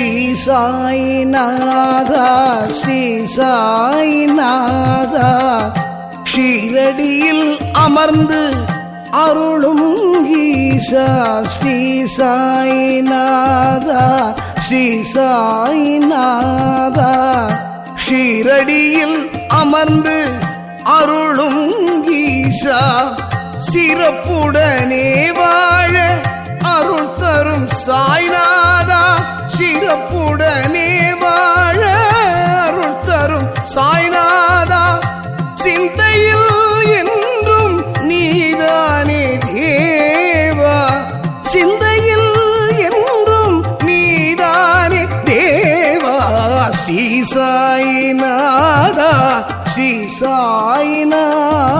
ஸ்ரீ சாய்நாதா ஸ்ரீ சாய்நாதா. ஷீரடியில் அமர்ந்து அருளும் ஈசா ஸ்ரீ சாய்நாதா ஸ்ரீ சாய்நாதா. ஷீரடியில் அமர்ந்து அருளும் ஈசா சிறப்புடனே வாழ அருள் தரும் சாய் சிறப்புடனே வாழ அருள் தரும் சாய்நாதா. சிந்தையில் என்றும் நீதானே தேவா. சிந்தையில் என்றும் நீதானே தேவா. ஸ்ரீ சாய்நாதா ஸ்ரீ சாய்நாதா.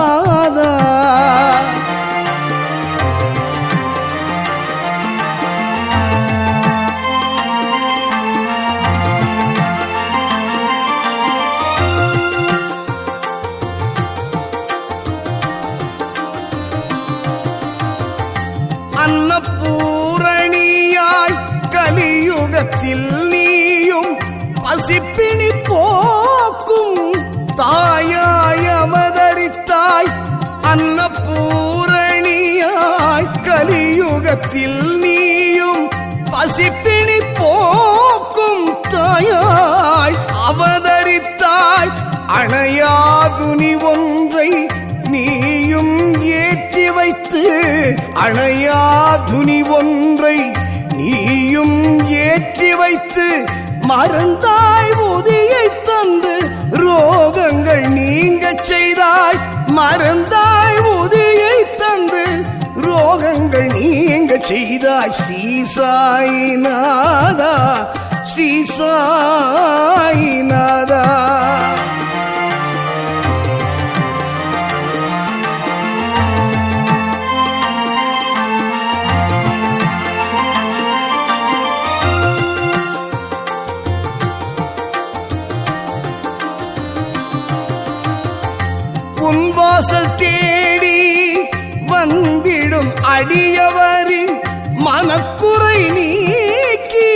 அன்னப்பூரணியாய் கலியுகத்தில் நீயும் பசிப்பிணி போக்கும் தாயாய் அவதரித்தாய். அன்னப்பூரணியாய் கலியுகத்தில் நீயும் பசிப்பிணி போக்கும் தாயாய் அவதரித்தாய். அணையாதுனி அணையா துணி ஒன்றை நீயும் ஏற்றி வைத்து மருந்தாய் உதியை தந்து ரோகங்கள் நீங்க செய்தாய் மருந்தாய் உதியை தந்து ரோகங்கள் நீங்க செய்தாய் ஸ்ரீ சாய்நாதா ஸ்ரீ சாய்நாதா வாசல் தேடி வந்திடும் அடியவரின் மனக்குறை நீக்கி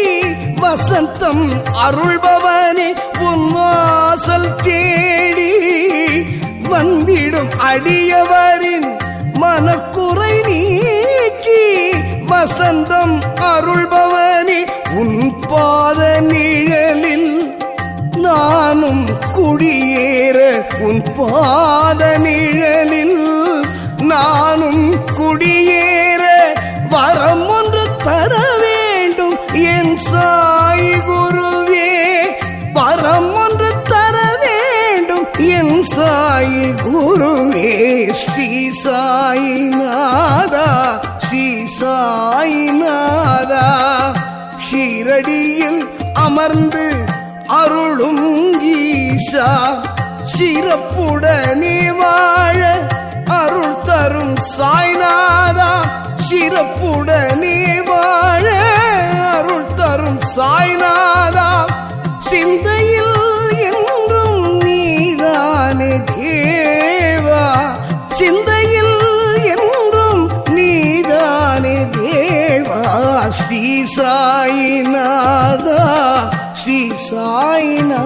வசந்தம் அருள்பவனே உன் வாசல் தேடி வந்திடும் அடியவரின் மனக்குறை நீக்கி வசந்தம் அருள்பவனே நானும் குடியேற வரம் ஒன்று தர வேண்டும். என் சாய் குருவே வரம் ஒன்று தர வேண்டும். என் சாய் குருவே ஸ்ரீ சாய் நாதா ஸ்ரீ சாய் நாதா. ஷீரடியில் அமர்ந்து அருளும் ஈஷா. சிறப்புடனே வாழ அருள் தரும் சாய்நாதா சிறப்புடனே வாழ. அருள் தரும் சாய்நாதா சிந்தையில் என்றும் நீதானே தேவா. சிந்தையில் என்றும் நீதானே தேவா. ஸ்ரீ சாய்நாதா ஸ்ரீ சாய்நாதா.